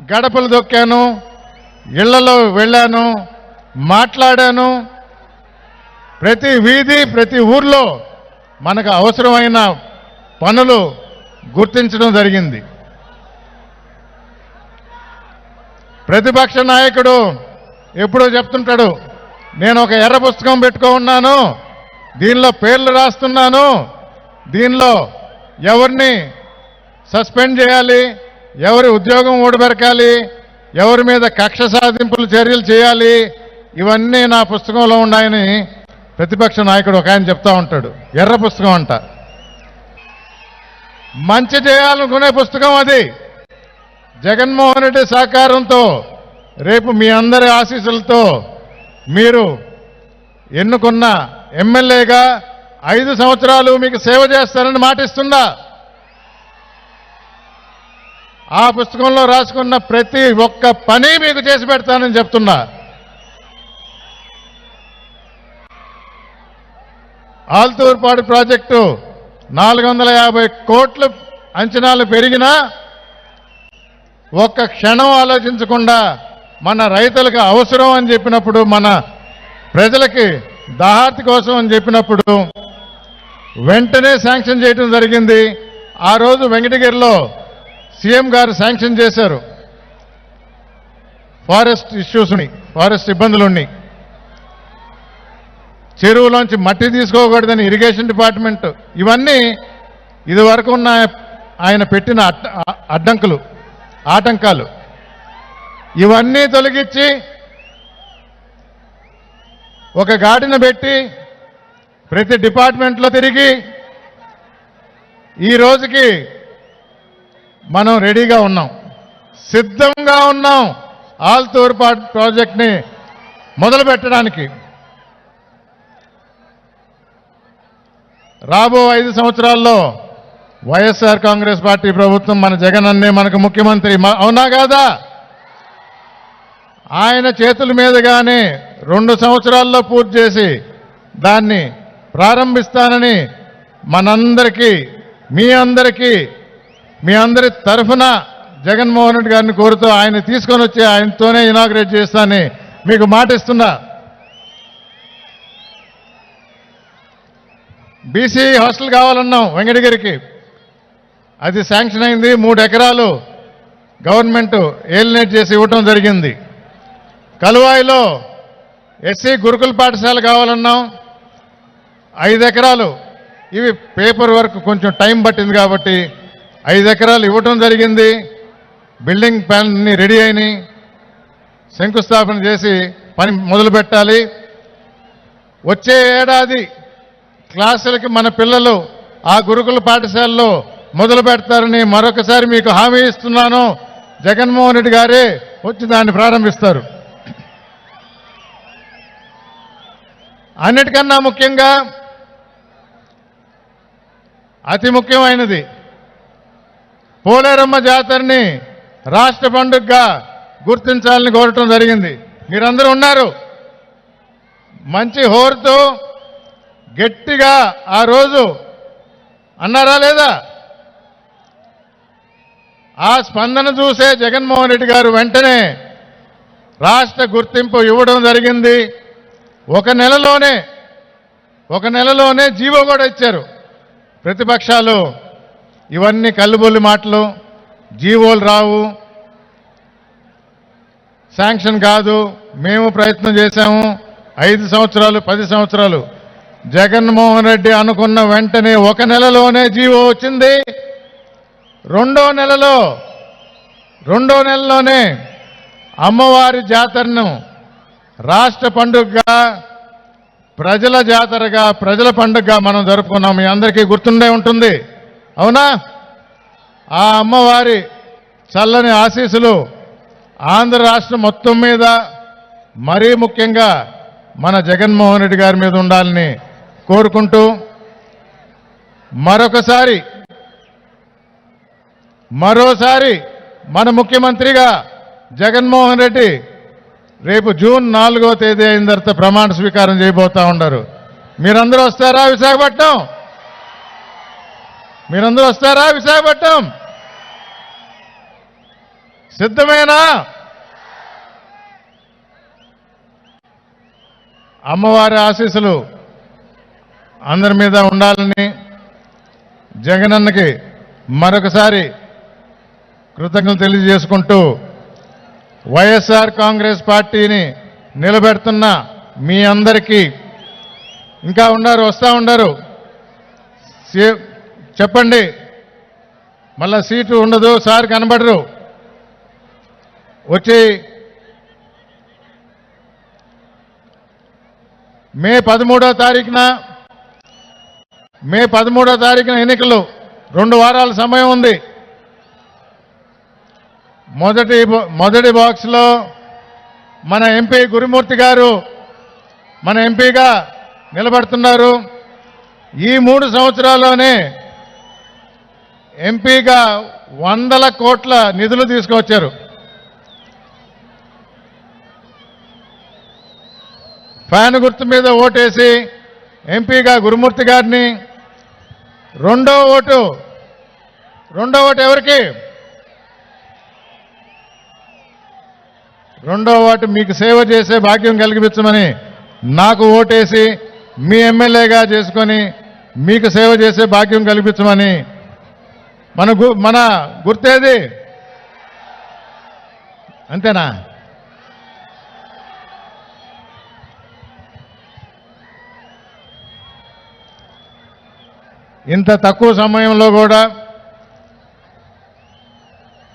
గడపలు దొక్కాను ఇళ్ళలో వెళ్ళాను మాట్లాడాను. ప్రతి వీధి ప్రతి ఊర్లో మనకు అవసరమైన పనులు గుర్తించడం జరిగింది. ప్రతిపక్ష నాయకుడు ఎప్పుడో చెప్తుంటాడు నేను ఒక ఎర్ర పుస్తకం పెట్టుకో ఉన్నాను దీనిలో పేర్లు రాస్తున్నాను దీనిలో ఎవరిని సస్పెండ్ చేయాలి ఎవరి ఉద్యోగం ఊడబెరకాలి ఎవరి మీద కక్ష సాధింపులు చర్యలు చేయాలి ఇవన్నీ నా పుస్తకంలో ఉన్నాయని ప్రతిపక్ష నాయకుడు ఒక ఆయన చెప్తా ఉంటాడు. ఎర్ర పుస్తకం అంట. మంచి చేయాలనుకునే పుస్తకం అది. జగన్మోహన్ రెడ్డి సహకారంతో రేపు మీ అందరి ఆశీస్సులతో మీరు ఎన్నుకున్న ఎమ్మెల్యేగా ఐదు సంవత్సరాలు మీకు సేవ చేస్తానని మాటిస్తుందా ఆ పుస్తకంలో రాసుకున్న ప్రతి ఒక్క పని మీకు చేసి పెడతానని చెప్తున్నా. ఆల్తూర్పాడు ప్రాజెక్టు నాలుగు వందల యాభై కోట్లు అంచనాలు పెరిగినా ఒక్క క్షణం ఆలోచించకుండా మన రైతులకు అవసరం అని చెప్పినప్పుడు మన ప్రజలకి దాహార్తి కోసం అని చెప్పినప్పుడు వెంటనే శాంక్షన్ చేయడం జరిగింది. ఆ రోజు వెంకటగిరిలో సీఎం గారు శాంక్షన్ చేశారు. ఫారెస్ట్ ఇష్యూస్ని ఫారెస్ట్ ఇబ్బందులు ఉన్నాయి. చెరువులోంచి మట్టి తీసుకోకూడదని ఇరిగేషన్ డిపార్ట్మెంట్ ఇవన్నీ ఇదివరకు ఉన్న ఆయన పెట్టిన అడ్డంకులు ఆటంకాలు. ఇవన్నీ తొలగించి ఒక గాడిన పెట్టి ప్రతి డిపార్ట్మెంట్లో తిరిగి ఈ రోజుకి మనం రెడీగా ఉన్నాం. సిద్ధంగా ఉన్నాం. ఆల్తూర్ ప్రాజెక్ట్ని మొదలు పెట్టడానికి రాబో ఐదు సంవత్సరాల్లో వైఎస్ఆర్ కాంగ్రెస్ పార్టీ ప్రభుత్వం మన జగన్ అన్నే మనకు ముఖ్యమంత్రి. అవునా కాదా? ఆయన చేతుల మీదుగానే రెండు సంవత్సరాల్లో పూర్తి చేసి దాన్ని ప్రారంభిస్తానని మనందరికీ మీ అందరికీ మీ అందరి తరఫున జగన్మోహన్ రెడ్డి గారిని కోరుతూ ఆయన తీసుకొని వచ్చి ఆయనతోనే ఇనాగ్రేట్ చేస్తానని మీకు మాటిస్తున్నా. BC hostel కావాలన్నాం వెంకటగిరికి. అది శాంక్షన్ అయింది. మూడు ఎకరాలు గవర్నమెంట్ ఏలినేట్ చేసి ఇవ్వటం జరిగింది. కలువాయిలో ఎస్సీ గురుకుల పాఠశాల కావాలన్నాం. ఐదు ఎకరాలు. ఇవి పేపర్ వర్క్ కొంచెం టైం పట్టింది కాబట్టి ఐదు ఎకరాలు ఇవ్వటం జరిగింది. బిల్డింగ్ ప్లాన్ని రెడీ అయినాయి. శంకుస్థాపన చేసి పని మొదలు పెట్టాలి. వచ్చే ఏడాది క్లాసులకి మన పిల్లలు ఆ గురుకుల పాఠశాలలో మొదలు పెడతారని మరొకసారి మీకు హామీ ఇస్తున్నాను. జగన్మోహన్ రెడ్డి గారే వచ్చి దాన్ని ప్రారంభిస్తారు. అన్నిటికన్నా ముఖ్యంగా అతి ముఖ్యమైనది పోలేరమ్మ జాతరని రాష్ట్ర పండుగగా గుర్తించాలని కోరటం జరిగింది. మీరందరూ ఉన్నారు. మంచి హోరుతో గట్టిగా ఆ రోజు అన్నారా లేదా? ఆ స్పందన చూసే జగన్మోహన్ రెడ్డి గారు వెంటనే రాష్ట్ర గుర్తింపు ఇవ్వడం జరిగింది. ఒక నెలలోనే ఒక నెలలోనే జీవో కూడా ఇచ్చారు. ప్రతిపక్షాలు ఇవన్నీ కల్లుబొల్లి మాటలు. జీవోలు రావు. శాంక్షన్ కాదు. మేము ప్రయత్నం చేశాము. ఐదు సంవత్సరాలు పది సంవత్సరాలు. జగన్మోహన్ రెడ్డి అనుకున్న వెంటనే ఒక నెలలోనే జీవో వచ్చింది. రెండో నెలలో రెండో నెలలోనే అమ్మవారి జాతరను రాష్ట్ర పండుగగా ప్రజల జాతరగా ప్రజల పండుగగా మనం జరుపుకున్నాం. మీ అందరికీ గుర్తుండే ఉంటుంది. అవునా? ఆ అమ్మవారి చల్లని ఆశీస్సులు ఆంధ్ర రాష్ట్రం మొత్తం మీద మరీ ముఖ్యంగా మన జగన్మోహన్ రెడ్డి గారి మీద ఉండాలని కోరుకుంటూ మరొకసారి మరోసారి మన ముఖ్యమంత్రిగా జగన్మోహన్ రెడ్డి రేపు జూన్ నాలుగో తేదీ అయిన తర్వాత ప్రమాణ స్వీకారం చేయబోతా ఉండరు మీరందరూ వస్తారా విశాఖపట్నం? మీరందరూ వస్తారా విశాఖపట్నం? సిద్ధమేనా? అమ్మవారి ఆశీస్సులు అందరి మీద ఉండాలని జగనన్నకి మరొకసారి కృతజ్ఞతలు తెలియజేసుకుంటూ వైఎస్ఆర్ కాంగ్రెస్ పార్టీని నిలబెడుతున్న మీ అందరికీ ఇంకా ఉన్నారు వస్తూ ఉన్నారు. చెప్పండి. మళ్ళా సీటు ఉండదు సార్ కనబడరు. వచ్చి మే పదమూడో తారీఖున మే పదమూడో తారీఖున ఎన్నికలు. రెండు వారాల సమయం ఉంది. మొదటి మొదటి బాక్స్లో మన ఎంపీ గురుమూర్తి గారు మన ఎంపీగా నిలబడుతున్నారు. ఈ మూడు సంవత్సరాల్లోనే ఎంపీగా వందల కోట్ల నిధులు తీసుకువచ్చారు ఫ్యాన్ గుర్తు మీద ఓటేసి ఎంపీగా గురుమూర్తి గారిని రెండో ఓటు రెండో ఓటు ఎవరికి? రెండో ఓటు మీకు సేవ చేసే భాగ్యం కలిగించమని నాకు ఓటేసి మీ ఎమ్మెల్యేగా చేసుకొని మీకు సేవ చేసే భాగ్యం కల్పించమని మన గు- మన గుర్తేది? అంతేనా? ఇంత తక్కువ సమయంలో కూడా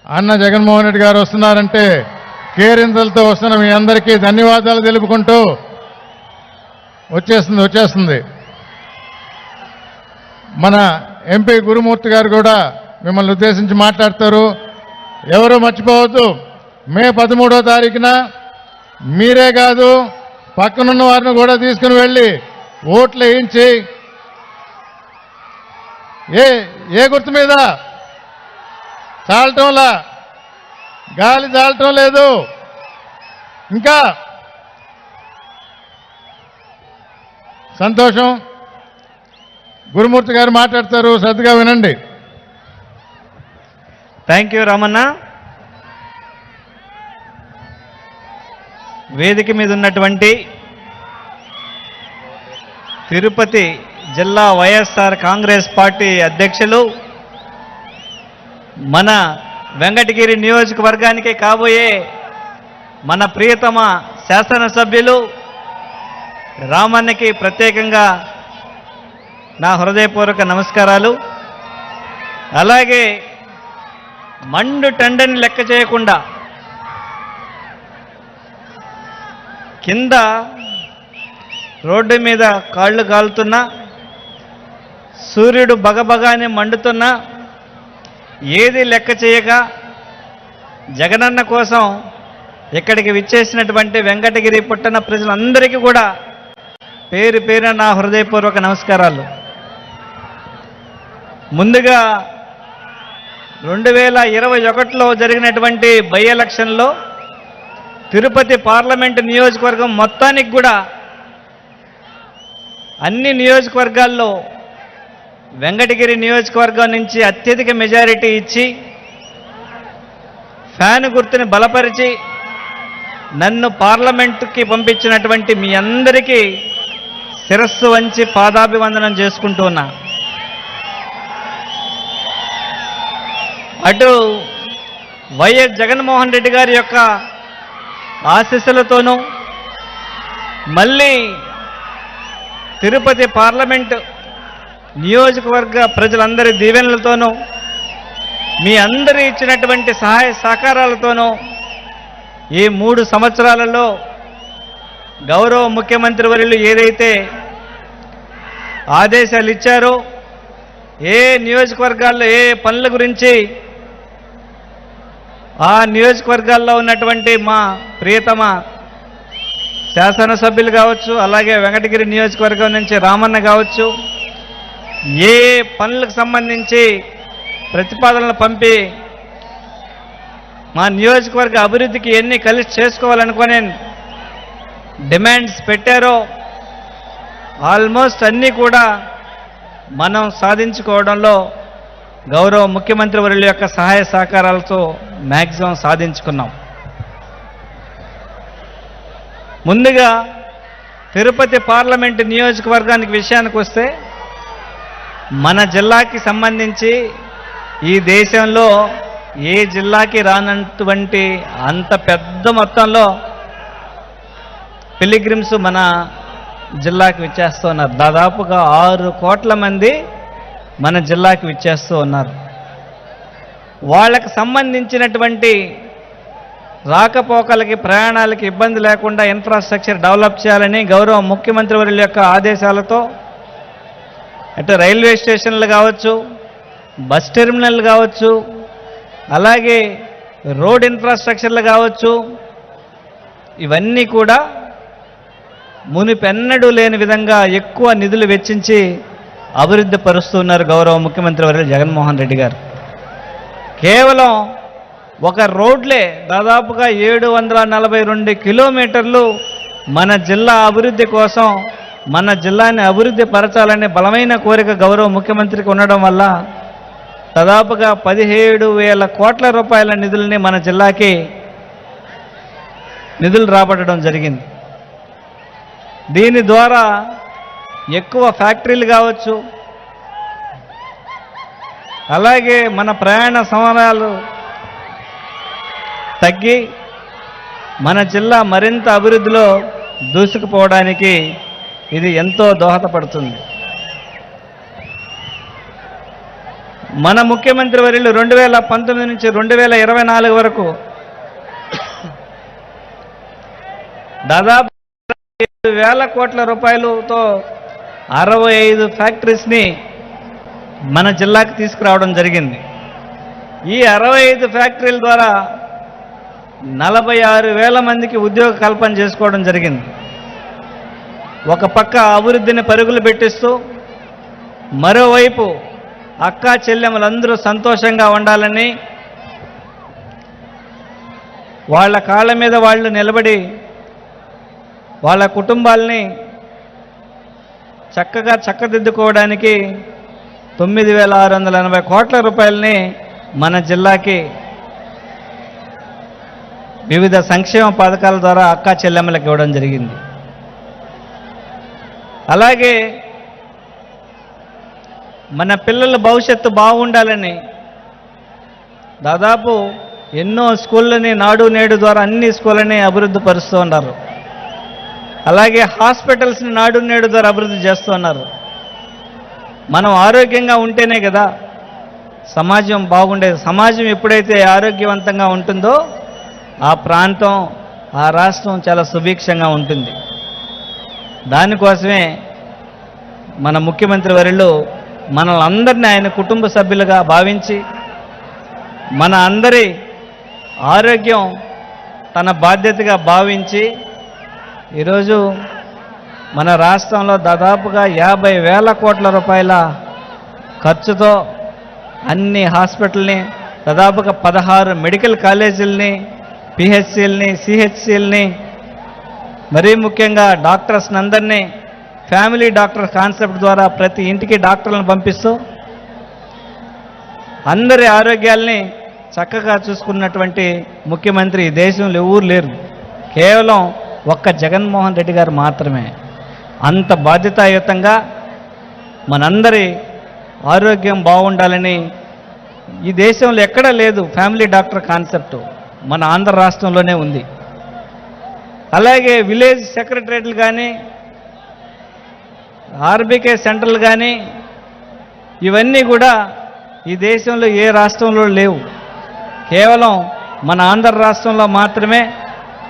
అన్న జగన్మోహన్ రెడ్డి గారు వస్తున్నారంటే కేరింతలతో వస్తున్న మీ అందరికీ ధన్యవాదాలు తెలుపుకుంటూ వచ్చేస్తుంది వచ్చేస్తుంది. మన ఎంపీ గురుమూర్తి గారు కూడా మిమ్మల్ని ఉద్దేశించి మాట్లాడతారు. ఎవరు మర్చిపోవద్దు. మే పదమూడో తారీఖున మీరే కాదు పక్కనున్న వారిని కూడా తీసుకుని వెళ్ళి ఓట్లు వేయించి ఏ ఏ గుర్తు మీద? చాలటంలా? గాలి చాలటం లేదు. ఇంకా? సంతోషం. గురుమూర్తి గారు మాట్లాడతారు శ్రద్ధగా వినండి. థ్యాంక్ యూ రామన్న వేదిక మీద ఉన్నటువంటి తిరుపతి జిల్లా వైఎస్ఆర్ కాంగ్రెస్ పార్టీ అధ్యక్షులు మన వెంకటగిరి నియోజకవర్గానికి కాబోయే మన ప్రియతమ శాసనసభ్యులు రామన్నకి ప్రత్యేకంగా నా హృదయపూర్వక నమస్కారాలు. అలాగే మండు టండని లెక్క చేయకుండా కింద రోడ్డు మీద కాళ్ళు కాలుతున్నా సూర్యుడు బగబగానే మండుతున్నా ఏది లెక్క చేయక జగనన్న కోసం ఇక్కడికి విచ్చేసినటువంటి వెంకటగిరి పుట్టన ప్రజలందరికీ కూడా పేరు పేరున నా హృదయపూర్వక నమస్కారాలు. ముందుగా రెండు వేల ఇరవై ఒకటిలో జరిగినటువంటి బై ఎలక్షన్లో తిరుపతి పార్లమెంటు నియోజకవర్గం మొత్తానికి కూడా అన్ని నియోజకవర్గాల్లో వెంకటగిరి నియోజకవర్గం నుంచి అత్యధిక మెజారిటీ ఇచ్చి ఫ్యాన్ గుర్తుని బలపరిచి నన్ను పార్లమెంటుకి పంపించినటువంటి మీ అందరికీ శిరస్సు వంచి పాదాభివందనం చేసుకుంటూ ఉన్నా. అటు వైఎస్ జగన్మోహన్ రెడ్డి గారి యొక్క ఆశీస్సులతోనూ మళ్ళీ తిరుపతి పార్లమెంట్ నియోజకవర్గ ప్రజలందరి దీవెనలతోనూ మీ అందరి ఇచ్చినటువంటి సహాయ సహకారాలతోనూ ఈ మూడు సంవత్సరాలలో గౌరవ ముఖ్యమంత్రి వర్యులు ఏదైతే ఆదేశాలు ఇచ్చారో ఏ నియోజకవర్గాల్లో ఏ పనుల గురించి ఆ నియోజకవర్గాల్లో ఉన్నటువంటి మా ప్రియతమ శాసనసభ్యులు కావచ్చు అలాగే వెంకటగిరి నియోజకవర్గం నుంచి రామన్న కావచ్చు ఏ పనులకు సంబంధించి ప్రతిపాదనలు పంపి మా నియోజకవర్గ అభివృద్ధికి ఎన్ని కలిసి చేసుకోవాలనుకునే డిమాండ్స్ పెట్టారో ఆల్మోస్ట్ అన్నీ కూడా మనం సాధించుకోవడంలో గౌరవ ముఖ్యమంత్రి వర్యుల యొక్క సహాయ సహకారాలతో మ్యాక్సిమం సాధించుకున్నాం. ముందుగా తిరుపతి పార్లమెంటు నియోజకవర్గానికి విషయానికి వస్తే మన జిల్లాకి సంబంధించి ఈ దేశంలో ఏ జిల్లాకి రానటువంటి అంత పెద్ద మొత్తంలో పిలిగ్రిమ్స్ మన జిల్లాకి విచ్చేస్తున్నారు దాదాపుగా ఆరు కోట్ల మంది మన జిల్లాకి విచ్చేస్తూ ఉన్నారు. వాళ్ళకు సంబంధించినటువంటి రాకపోకలకి ప్రయాణాలకి ఇబ్బంది లేకుండా ఇన్ఫ్రాస్ట్రక్చర్ డెవలప్ చేయాలని గౌరవ ముఖ్యమంత్రి వర్యుల యొక్క ఆదేశాలతో అటు రైల్వే స్టేషన్లు కావచ్చు బస్ టెర్మినల్ కావచ్చు అలాగే రోడ్ ఇన్ఫ్రాస్ట్రక్చర్లు కావచ్చు ఇవన్నీ కూడా మునిపెన్నడూ లేని విధంగా ఎక్కువ నిధులు వెచ్చించి అభివృద్ధి పరుస్తున్నారు గౌరవ ముఖ్యమంత్రి వర్యులు జగన్మోహన్ రెడ్డి గారు. కేవలం ఒక రోడ్లే దాదాపుగా ఏడు వందల నలభై రెండు కిలోమీటర్లు మన జిల్లా అభివృద్ధి కోసం మన జిల్లాని అభివృద్ధి పరచాలనే బలమైన కోరిక గౌరవ ముఖ్యమంత్రికి ఉండడం వల్ల దాదాపుగా పదిహేడు వేల కోట్ల రూపాయల నిధుల్ని మన జిల్లాకి నిధులు రాబట్టడం జరిగింది. దీని ద్వారా ఎక్కువ ఫ్యాక్టరీలు కావచ్చు. అలాగే మన ప్రయాణ సమయాలు తగ్గి మన జిల్లా మరింత అభివృద్ధిలో దూసుకుపోవడానికి ఇది ఎంతో దోహదపడుతుంది. మన ముఖ్యమంత్రి వర్యులు రెండు వేల పంతొమ్మిది నుంచి రెండు వేల ఇరవై నాలుగు వరకు దాదాపు ఏడు వేల కోట్ల రూపాయలతో అరవై ఐదు ఫ్యాక్టరీస్ని మన జిల్లాకి తీసుకురావడం జరిగింది. ఈ అరవై ఐదు ఫ్యాక్టరీల ద్వారా నలభై ఆరు వేల మందికి ఉద్యోగ కల్పన చేసుకోవడం జరిగింది. ఒక పక్క అభివృద్ధిని పరుగులు పెట్టిస్తూ మరోవైపు అక్కా చెల్లెములందరూ సంతోషంగా ఉండాలని వాళ్ళ కాళ్ళ మీద వాళ్ళు నిలబడి వాళ్ళ కుటుంబాల్ని చక్కగా చక్కదిద్దుకోవడానికి తొమ్మిది వేల ఆరు వందల ఎనభై కోట్ల రూపాయలని మన జిల్లాకి వివిధ సంక్షేమ పథకాల ద్వారా అక్కా చెల్లెమ్మలకు ఇవ్వడం జరిగింది. అలాగే మన పిల్లల భవిష్యత్తు బాగుండాలని దాదాపు ఎన్నో స్కూళ్ళని నాడు నేడు ద్వారా అన్ని స్కూళ్ళని అభివృద్ధి పరుస్తూ ఉన్నారు. అలాగే హాస్పిటల్స్ని నాడు నేడు ద్వారా అభివృద్ధి చేస్తున్నారు మనం ఆరోగ్యంగా ఉంటేనే కదా సమాజం బాగుండేది. సమాజం ఎప్పుడైతే ఆరోగ్యవంతంగా ఉంటుందో ఆ ప్రాంతం ఆ రాష్ట్రం చాలా సుభిక్షంగా ఉంటుంది. దానికోసమే మన ముఖ్యమంత్రి వరిలో మనల్ని ఆయన కుటుంబ సభ్యులుగా భావించి మన అందరి ఆరోగ్యం తన బాధ్యతగా భావించి ఈరోజు మన రాష్ట్రంలో దాదాపుగా యాభై వేల కోట్ల రూపాయల ఖర్చుతో అన్ని హాస్పిటల్ని దాదాపుగా పదహారు మెడికల్ కాలేజీలని పిహెచ్సిల్ని సిహెచ్సిల్ని మరీ ముఖ్యంగా డాక్టర్స్ అందరినీ ఫ్యామిలీ డాక్టర్ కాన్సెప్ట్ ద్వారా ప్రతి ఇంటికి డాక్టర్లను పంపిస్తూ అందరి ఆరోగ్యాల్ని చక్కగా చూసుకున్నటువంటి ముఖ్యమంత్రి ఈ దేశంలో ఎవరు లేరు. కేవలం ఒక్క జగన్మోహన్ రెడ్డి గారు మాత్రమే. అంత బాధ్యతాయుతంగా మనందరి ఆరోగ్యం బాగుండాలని ఈ దేశంలో ఎక్కడా లేదు ఫ్యామిలీ డాక్టర్ కాన్సెప్ట్. మన ఆంధ్ర రాష్ట్రంలోనే ఉంది. అలాగే విలేజ్ సెక్రటరేట్లు కానీ ఆర్బీకే సెంటర్లు కానీ ఇవన్నీ కూడా ఈ దేశంలో ఏ రాష్ట్రంలో లేవు. కేవలం మన ఆంధ్ర రాష్ట్రంలో మాత్రమే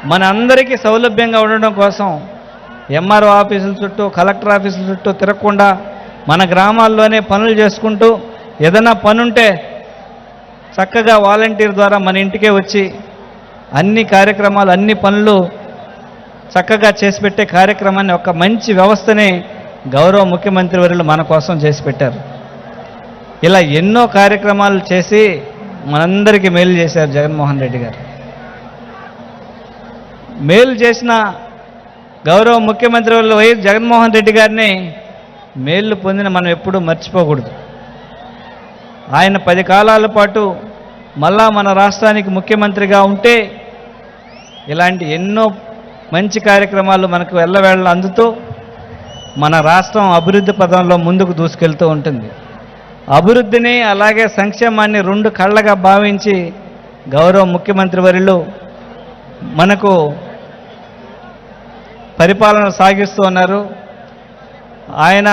మన అందరికీ సౌలభ్యంగా ఉండడం కోసం ఎంఆర్ఓ ఆఫీసుల చుట్టూ కలెక్టర్ ఆఫీసుల చుట్టూ తిరగకుండా మన గ్రామాల్లోనే పనులు చేసుకుంటూ ఏదైనా పనుంటే చక్కగా వాలంటీర్ ద్వారా మన ఇంటికే వచ్చి అన్ని కార్యక్రమాలు అన్ని పనులు చక్కగా చేసి పెట్టే కార్యక్రమాన్ని ఒక మంచి వ్యవస్థని గౌరవ ముఖ్యమంత్రి వర్యులు మన కోసం చేసి పెట్టారు. ఇలా ఎన్నో కార్యక్రమాలు చేసి మనందరికీ మేలు చేశారు జగన్మోహన్ రెడ్డి గారు. మేలు చేసిన గౌరవ ముఖ్యమంత్రి వర్యులు వైఎస్ జగన్మోహన్ రెడ్డి గారిని మేలు పొందిన మనం ఎప్పుడూ మర్చిపోకూడదు. ఆయన పది కాలాల పాటు మళ్ళా మన రాష్ట్రానికి ముఖ్యమంత్రిగా ఉంటే ఇలాంటి ఎన్నో మంచి కార్యక్రమాలు మనకు వెళ్ళవేళ్ళ అందుతూ మన రాష్ట్రం అభివృద్ధి పదంలో ముందుకు దూసుకెళ్తూ ఉంటుంది. అభివృద్ధిని అలాగే సంక్షేమాన్ని రెండు కళ్ళగా భావించి గౌరవ ముఖ్యమంత్రి వరిలో మనకు పరిపాలన సాగిస్తూ ఉన్నారు. ఆయన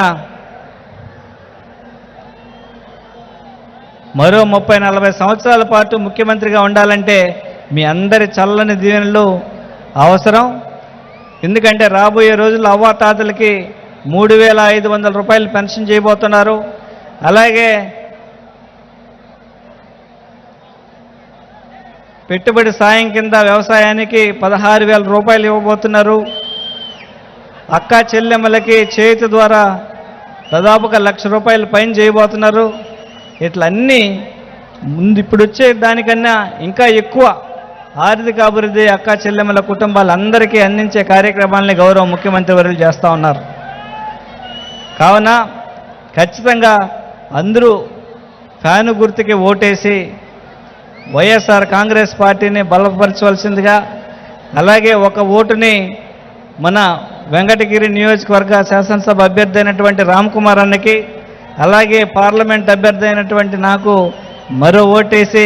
మరో ముప్పై నలభై సంవత్సరాల పాటు ముఖ్యమంత్రిగా ఉండాలంటే మీ అందరి చల్లని దీవెనలు అవసరం. ఎందుకంటే రాబోయే రోజుల్లో అవ్వాతాతలకి మూడు వేల ఐదు వందల రూపాయలు పెన్షన్ చేయబోతున్నారు. అలాగే పెట్టుబడి సాయం కింద వ్యవసాయానికి పదహారు వేల రూపాయలు ఇవ్వబోతున్నారు. అక్కా చెల్లెమ్మలకి చేతి ద్వారా దాదాపుగా లక్ష రూపాయలు పైన చేయబోతున్నారు. ఇట్లా అన్నీ ముందు ఇప్పుడు వచ్చే దానికన్నా ఇంకా ఎక్కువ ఆర్థిక అభివృద్ధి అక్కా చెల్లెమ్మల కుటుంబాలందరికీ అందించే కార్యక్రమాలని గౌరవ ముఖ్యమంత్రి వర్యులు చేస్తూ ఉన్నారు. కావున ఖచ్చితంగా అందరూ ఫ్యాను గుర్తుకి ఓటేసి వైఎస్ఆర్ కాంగ్రెస్ పార్టీని బలపరచవలసిందిగా అలాగే ఒక ఓటుని మన వెంకటగిరి నియోజకవర్గ శాసనసభ అభ్యర్థి అయినటువంటి రామ్ కుమార్ అన్నకి అలాగే పార్లమెంట్ అభ్యర్థి అయినటువంటి నాకు మరో ఓటేసి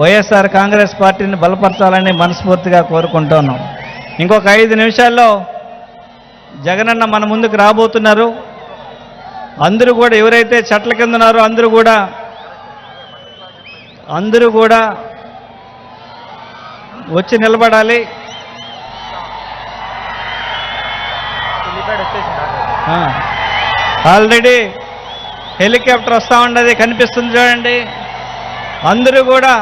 వైఎస్ఆర్ కాంగ్రెస్ పార్టీని బలపరచాలని మనస్ఫూర్తిగా కోరుకుంటున్నాం ఇంకొక ఐదు నిమిషాల్లో జగనన్న మన ముందుకు రాబోతున్నారు. అందరూ కూడా ఎవరైతే చెట్ల కింద ఉన్నారో అందరూ కూడా అందరూ కూడా వచ్చి నిలబడాలి. ఆల్రెడీ హెలికాప్టర్ వస్తూ ఉన్నది కనిపిస్తుంది చూడండి. అందరూ కూడా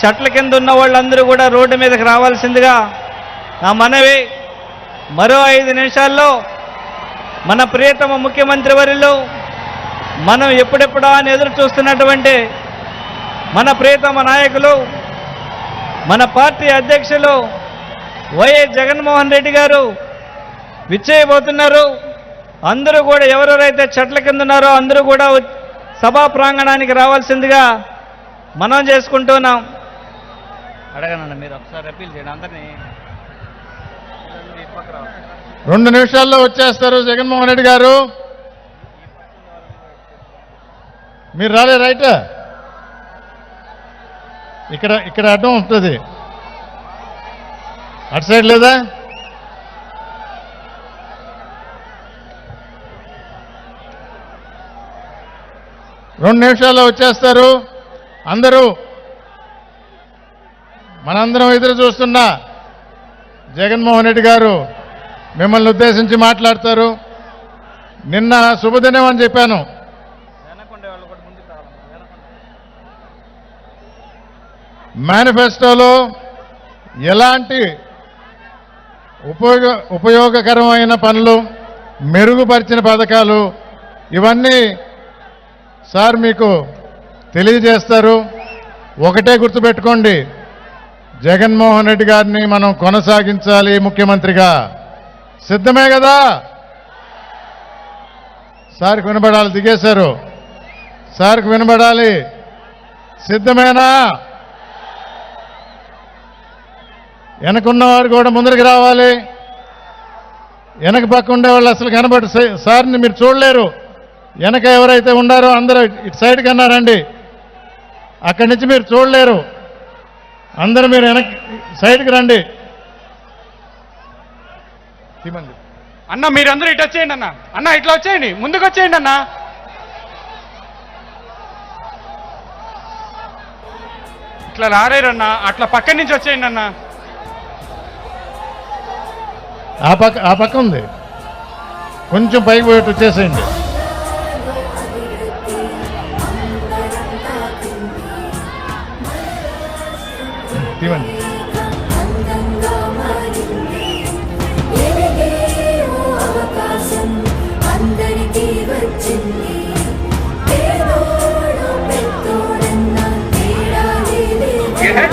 చెట్ల కింద ఉన్న వాళ్ళందరూ కూడా రోడ్డు మీదకి రావాల్సిందిగా నా మనవి. మరో ఐదు నిమిషాల్లో మన ప్రియతమ ముఖ్యమంత్రి వరిలో మనం ఎప్పుడెప్పుడా అని ఎదురు చూస్తున్నటువంటి మన ప్రియతమ నాయకులు మన పార్టీ అధ్యక్షులు వైఎస్ జగన్మోహన్ రెడ్డి గారు విచ్చేయబోతున్నారు. అందరూ కూడా ఎవరెవరైతే చెట్ల కింద ఉన్నారో అందరూ కూడా సభా ప్రాంగణానికి రావాల్సిందిగా మనం చేసుకుంటున్నాం అడగనండి మీరు ఒకసారి అప్పీల్ చేయండి అందరినీ. రెండు నిమిషాల్లో వచ్చేస్తారు జగన్మోహన్ రెడ్డి గారు. మీరు రాలే రైట్? ఇక్కడ ఇక్కడ అడ్డం ఉంటుంది. అటు సైడ్ లేదా? రెండు నిమిషాల్లో వచ్చేస్తారు. అందరూ మనందరం ఎదురు చూస్తున్న జగన్మోహన్ రెడ్డి గారు మిమ్మల్ని ఉద్దేశించి మాట్లాడతారు. నిన్న శుభదినం అని చెప్పాను. మేనిఫెస్టోలో ఎలాంటి ఉపయోగ ఉపయోగకరమైన పనులు మెరుగుపరిచిన పథకాలు ఇవన్నీ సార్ మీకు తెలియజేస్తారు. ఒకటే గుర్తుపెట్టుకోండి. జగన్మోహన్ రెడ్డి గారిని మనం కొనసాగించాలి ముఖ్యమంత్రిగా. సిద్ధమే కదా? సార్కి వినబడాలి దిగేశారు. సార్కి వినబడాలి. సిద్ధమేనా? వెనకున్నవారు కూడా ముందరికి రావాలి. వెనక పక్క ఉండేవాళ్ళు అసలు కనబడి సార్ని మీరు చూడలేరు. వెనక ఎవరైతే ఉండారో అందరూ ఇటు సైడ్కి అన్నారండి అక్కడి నుంచి మీరు చూడలేరు. అందరూ మీరు వెనక్ సైడ్కి రండి. అన్న మీరందరూ ఇటు వచ్చేయండి అన్న. అన్న ఇట్లా వచ్చేయండి. ముందుకు వచ్చేయండి అన్న. ఇట్లా రారేరన్న అట్లా పక్కన నుంచి వచ్చేయండి అన్న. ఆ పక్క ఆ పక్క ఉంది. కొంచెం పైకి పోయేట్టు వచ్చేసేయండి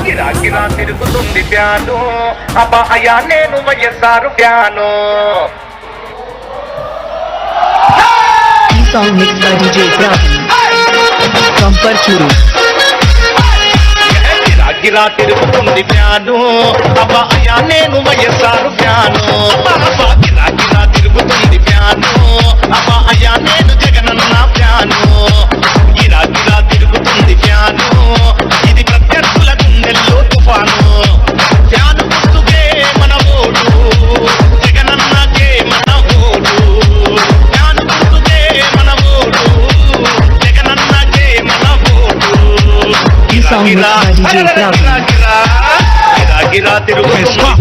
గిరా గిరా తిరుగుతుంది ప్యాను అబ్బా అయ్యా నేను YSR fan song mixed by DJ Praveen from Parchuru. గిరా తిరుగుతుంది ఫ్యాను అబ్బా అయ్యా నేను వైఎస్ఆర్ ఫ్యాను. అబ్బా గిరా గిరా తిరుగుతుంది ఫ్యాను అబ్బా అయ్యా నేను జగనన్న ఫ్యాను. గిరా గిరా తిరుగుతుంది ఫ్యాను ఇది ప్రత్యర్థుల గుండెల్లో తుఫాను. ఫ్యాను గుర్తుకే మన ఓటు. జగనన్నకే మన ఓటు. ఫ్యాను గుర్తుకే మన ఓటు. జగనన్నకే మన ఓటు. ఈ gira, gira, gira, gira, gira,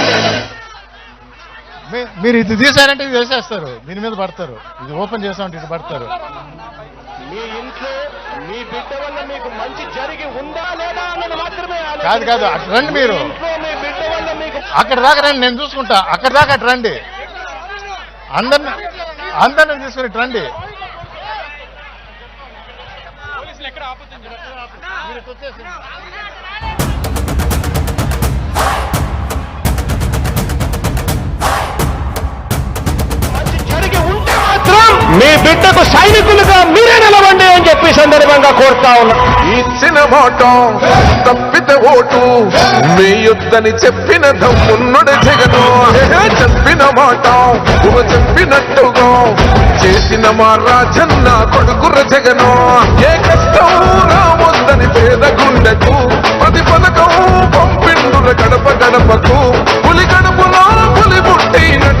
మీరు ఇది తీసారంటే ఇది వేసేస్తారు. దీని మీద పడతారు. ఇది ఓపెన్ చేసామంటే ఇది పడతారు. మీ ఇంట్లో మీ బిడ్డ వల్ల మీకు మంచి జరిగి ఉందా లేదా అన్నది మాత్రమే కాదు కాదు అటు రండి మీరు. ఇంట్లో మీ బిడ్డ వల్ల మీకు అక్కడ దాకా రండి నేను చూసుకుంటా. అక్కడ దాకా అటు రండి. అందరిని అందరిని తీసుకుని ఇటు రండి. పోలీసులు ఎక్కడ ఆపుతుంది మీరు బిడ్డకు సైనికులుగా మీరే నిలవండి అని చెప్పి సందర్భంగా కోరుతా ఉన్నా. ఇచ్చిన మాట తప్పితే ఓటు వేయొద్దని చెప్పిన దమ్మున్నడు జగను. చెప్పిన మాట చెప్పినట్టుగా చేసిన మా రాజన్న కొడుకుర జగను. ఏ కష్టం రావద్దని పేద గుండెకు ప్రతి పథకం పంపిండుల గడప గడపకు పులి గడపలో పులి పుట్టినట్టు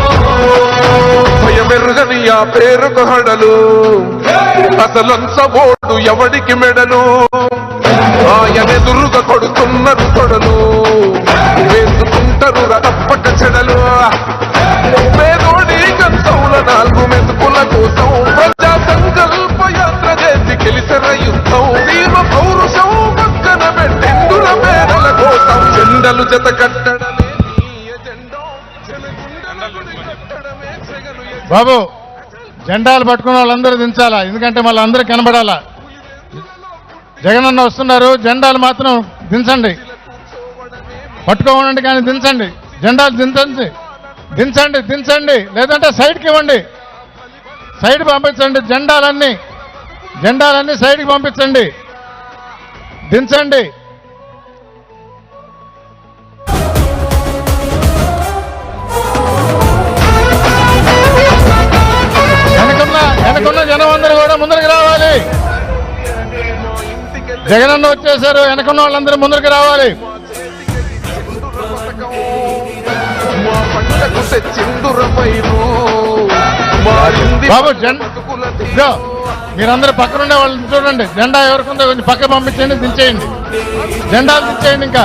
భయమెరుగని ఆ పేరుకు హడలు అసలంచబోడు ఎవడికి మెడలు? ఆయనెదురుగా కొడుతున్నారు కొడలు. వేసుకుంటారు రప్పక చెడలు. పేదోడి కంచౌల నాలుగు మెతుకుల కోసం ప్రజా సంకల్ప యాత్ర చేసి గెలిసిన యుద్ధం. దీమ పౌరుషం పక్కన పెట్టిందుల పేదల జత కట్టడమే నీ ఎజెండో. కట్టడమే బాబు జెండాలు పట్టుకున్న వాళ్ళందరూ దించాలా? ఎందుకంటే మళ్ళీ అందరూ కనబడాలా? జగనన్న వస్తున్నారు జెండాలు మాత్రం దించండి. పట్టుకోమనండి కానీ దించండి. జెండాలు దించండి. దించండి దించండి. లేదంటే సైడ్కి ఇవ్వండి. సైడ్ పంపించండి జెండాలన్నీ. జెండాలన్నీ సైడ్కి పంపించండి. దించండి. జగనన్న వచ్చేసారు వెనకున్న వాళ్ళందరూ ముందరికి రావాలి. బాబు జెండా మీరందరూ పక్కనుండే వాళ్ళని చూడండి. జెండా ఎవరికుందో కొంచెం పక్క పంపించండి దించేయండి. జెండాలు దించేయండి ఇంకా.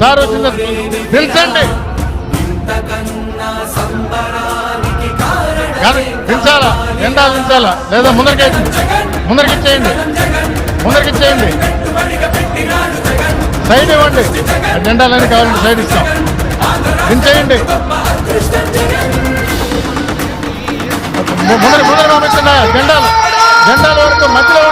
సార్ వచ్చింది. దించండి. దించాలా? జెండాలు దించాలా? లేదా ముందరికి ముందరికి ఇచ్చేయండి ముందరికి ఇచ్చేయండి. సైడ్ ఇవ్వండి. జెండాలని కావాలంటే సైడ్ ఇస్తాం. దించేయండి ముందర ముందర పంపించండి జెండాలు జెండాల వరకు మధ్యలో